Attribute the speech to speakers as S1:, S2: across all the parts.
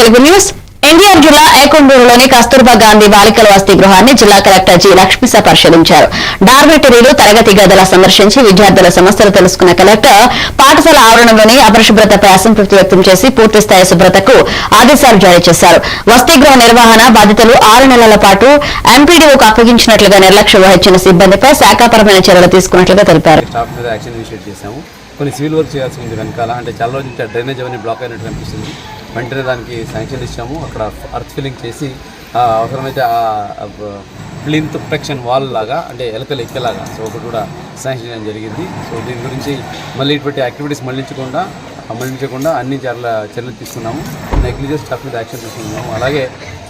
S1: Telugu news. NTR జిల్లా ఏకొండూరులోని కస్తూర్బా గాంధీ బాలికల వసతి గృహాన్ని జిల్లా కలెక్టర్ జి లక్ష్మిస పరిశీలించారు. డార్మెటరీలు తరగతి గదుల సందర్శించి విద్యార్థుల సమస్యలు తెలుసుకున్న కలెక్టర్ పాఠశాల ఆవరణలోని అపరిశుభ్రతపై అసంతృప్తి వ్యక్తం చేసి పూర్తిస్థాయి శుభ్రతకు ఆదేశాలు జారీ చేశారు. వసతి గృహ నిర్వహణ బాధ్యతలు ఆరు నెలల పాటు ఎంపీడీఓకు అప్పగించినట్లుగా నిర్లక్ష్యం వహించిన సిబ్బందిపై శాఖాపరమైన చర్యలు తీసుకున్నట్లుగా తెలిపారు.
S2: కొన్ని సివిల్ వర్క్ చేయాల్సి ఉంది వెనకాల. అంటే చాలా రోజుల డ్రైనేజ్ అవన్నీ బ్లాక్ అయినట్టు కనిపిస్తుంది వెంటనే దానికి శాంక్షన్ ఇచ్చాము. అక్కడ అర్త్ ఫిల్లింగ్ చేసి అవసరమైతే ఆ ప్లింత్ ప్రొటెక్షన్ వాల్ లాగా అంటే ఎలకలు ఎక్కేలాగా సో ఒకటి కూడా శాంక్షన్ చేయడం జరిగింది. సో దీని గురించి మళ్ళీ ఇటువంటి యాక్టివిటీస్ మళ్ళించకుండా మళ్ళించకుండా అన్ని చర్యల చర్యలు తీసుకున్నాము. నెగ్లిజెన్స్ స్టాఫ్ మీద యాక్షన్ తీసుకున్నాము. అలాగే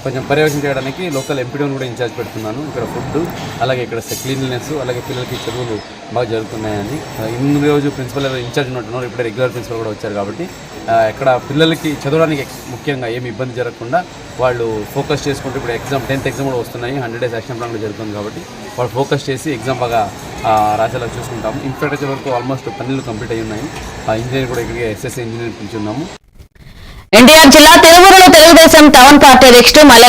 S2: కొంచెం పర్యవేక్షణ చేయడానికి లోకల్ ఎంపీడీని కూడా ఇన్ఛార్జ్ పెడుతున్నాను. ఇక్కడ ఫుడ్ అలాగే ఇక్కడ క్లీన్లీనెస్ అలాగే పిల్లలకి చదువులు బాగా జరుగుతున్నాయని. ఇన్ని రోజు ప్రిన్సిపల్ ఇన్ఛార్జ్ ఉన్నట్టున్నారు. ఇప్పుడే రెగ్యులర్ ప్రిన్సిపల్ కూడా వచ్చారు కాబట్టి. ఇక్కడ పిల్లలకి చదవడానికి ముఖ్యంగా ఏమి ఇబ్బంది జరగకుండా వాళ్ళు ఫోకస్ చేసుకుంటూ ఇప్పుడు ఎగ్జామ్ టెన్త్ ఎగ్జామ్ కూడా వస్తున్నాయి. హండ్రెడ్ డేస్ యాక్షన్ ప్లాన్ కూడా జరుగుతుంది కాబట్టి వాళ్ళు ఫోకస్ చేసి ఎగ్జామ్ బాగా రాసేలా చూసుకుంటాము. ఇన్ఫ్రాస్ట్రక్చర్ వరకు ఆల్మోస్ట్ పనులు కంప్లీట్ అయి ఉన్నాయి. ఆ ఇంజనీర్ కూడా ఇక్కడికి ఎస్ఎస్ ఇంజనీర్ పిలిచి ఉన్నాము
S1: ఎన్టీఆర్ జిల్లా తిరువురులో తెలుగుదేశం టౌన్ పార్టీ అధ్యక్షుడు మల్లె